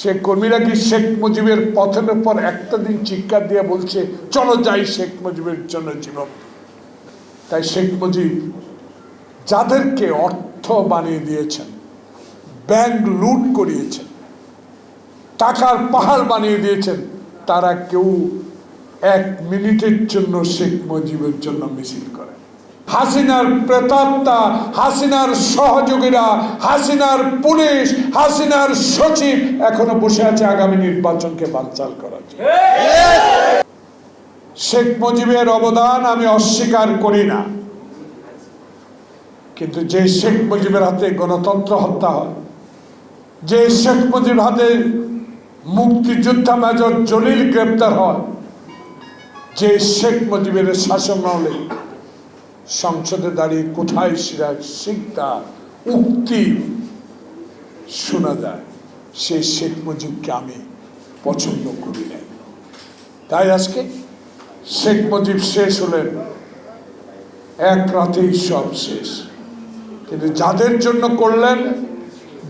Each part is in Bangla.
সে কর্মীরা কি শেখ মুজিবের পথের পর একটা দিন চিৎকার দিয়ে বলছে, চলো যাই শেখ মুজিবের জন্য জীবন। তাই শেখ মুজিব যাদেরকে অর্থ বানিয়ে দিয়েছেন, ব্যাংক লুট করিয়েছেন, টাকার পাহাড় বানিয়ে দিয়েছেন, তারা কেউ এক মিনিটের জন্য শেখ মুজিবের জন্য মিছিল করে। হাসিনার প্রেতাত্মা হাসিনার সহযোগীরা, হাসিনার পুলিশ, হাসিনার সচিব এখনও বসে আছে আগামী নির্বাচনকে বানচাল করার জন্য। শেখ মুজিবের অবদান আমি অস্বীকার করি না কিন্তু যে শেখ মুজিবের হাতে গণতন্ত্র হত্যা হয়, যে শেখ মুজিবের হাতে মুক্তিযোদ্ধা মেজর জলিল গ্রেপ্তার হয়, যে শেখ মুজিবের শাসনামলে সংসদে দাঁড়িয়ে কোথায় সিরাজ সিকদা উক্তি শোনা যায়। সেই শেখ মুজিবকে আমি পছন্দ করি নাই। তাই আজকে শেখ মুজিব শেষ হলেন। এক রাতেই সব শেষ। কিন্তু যাদের জন্য করলেন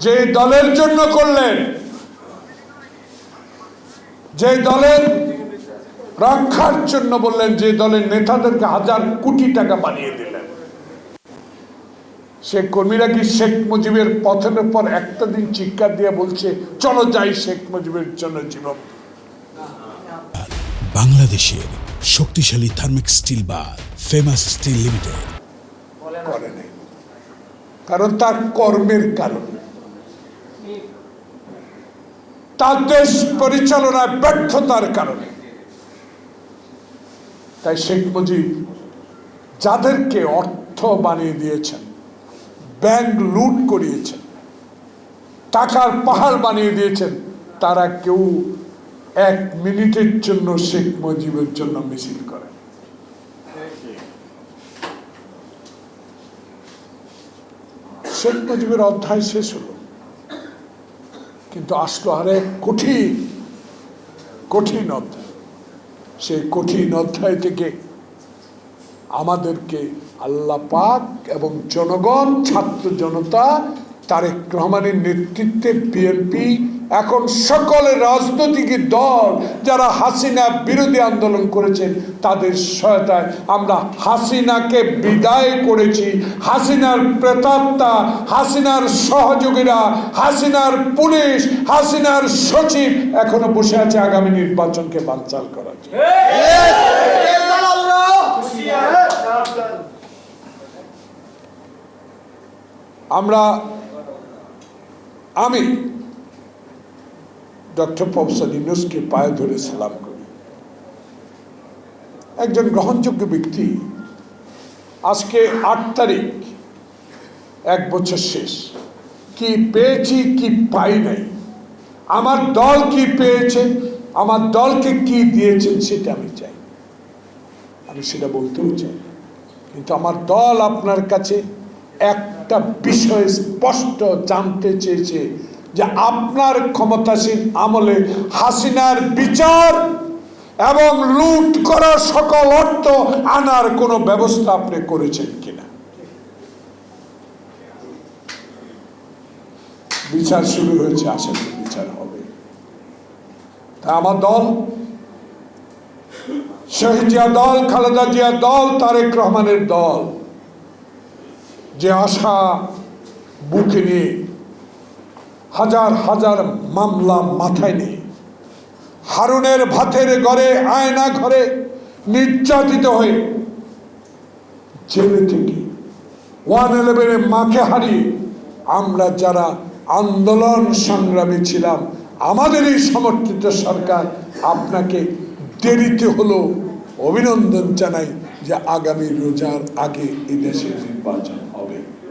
যে দলের জন্য করলেন যে দলের রক্ষার জন্য বললেন যে দলের নেতাদেরকে হাজার কোটি টাকা বানিয়ে দিলেন। সে কর্মীরা কি শেখ মুজিবের পথের পর একটা দিন চিৎকার দিয়ে বলছে চলো যাই শেখ মুজিবের জন্য জীবন বাংলাদেশের শক্তিশালী থার্মিক স্টিল বা ফেমাস স্টিল লিমিটেড। করে নাই। কারণ তার কর্মের কারণে। তার দেশ পরিচালনায় ব্যর্থতার কারণে। তাই শেখ মুজিব যাদেরকে অর্থ বানিয়ে দিয়েছেন, ব্যাংক লুট করিয়েছেন, টাকার পাহাড় বানিয়ে দিয়েছেন, তারা কেউ এক মিনিটের জন্য শেখ মুজিবের জন্য মিছিল করে। শেখ মুজিবের অধ্যায় শেষ হলো। কিন্তু আসলো আরেক কঠিন কঠিন অধ্যায়। সেই কঠিন অধ্যায় থেকে আমাদেরকে আল্লাহ পাক এবং জনগণ ছাত্র জনতা তারেক রহমানের নেতৃত্বে বিএনপি এখন সকল রাজনৈতিক দল যারা হাসিনা বিরোধী আন্দোলন করেছেন, তাদের সহায়তায় আমরা হাসিনাকে বিদায় করেছি হাসিনার প্রেতাত্মা হাসিনার সহযোগীরা, হাসিনার পুলিশ, হাসিনার সচিব এখনও বসে আছে আগামী নির্বাচনকে বানচাল করার। আমরা আমি ডক্টর প্রফেসর ইউনুসকে পায়ে ধরে সালাম করি। একজন গ্রহণযোগ্য ব্যক্তি, আজকে আট তারিখ, এক বছর শেষ। কি পেয়েছি, কি পাই নাই। আমার দল কি পেয়েছে, আমার দলকে কি দিয়েছেন সেটা আমি চাই। আমি সেটা বলতেও চাই। কিন্তু আমার দল আপনার কাছে একটা বিষয় স্পষ্ট জানতে চেয়েছে যে আপনার ক্ষমতাসীন আমলে হাসিনার বিচার এবং লুট করা সকল অর্থ আনার কোনো ব্যবস্থা আপনি করেছেন কিনা? বিচার শুরু হয়েছে করি বিচার হবে। তা আমার দল, শহীদ জিয়া দল, খালেদা জিয়া দল, তারেক রহমানের দল যে আশা বুকে নিয়ে হাজার হাজার মামলা মাথায় নিয়ে হারুনের ভাতের ঘরে, আয়না ঘরে নির্যাতিত হয়ে জেলে থেকে ওয়ান ইলেভেনে মাকে হারিয়ে আমরা যারা আন্দোলন সংগ্রামী ছিলাম আমাদের এই সমর্থিত সরকার আপনাকে দেরিতে হলো অভিনন্দন জানাই যে আগামী রোজার আগে এদেশে নির্বাচন।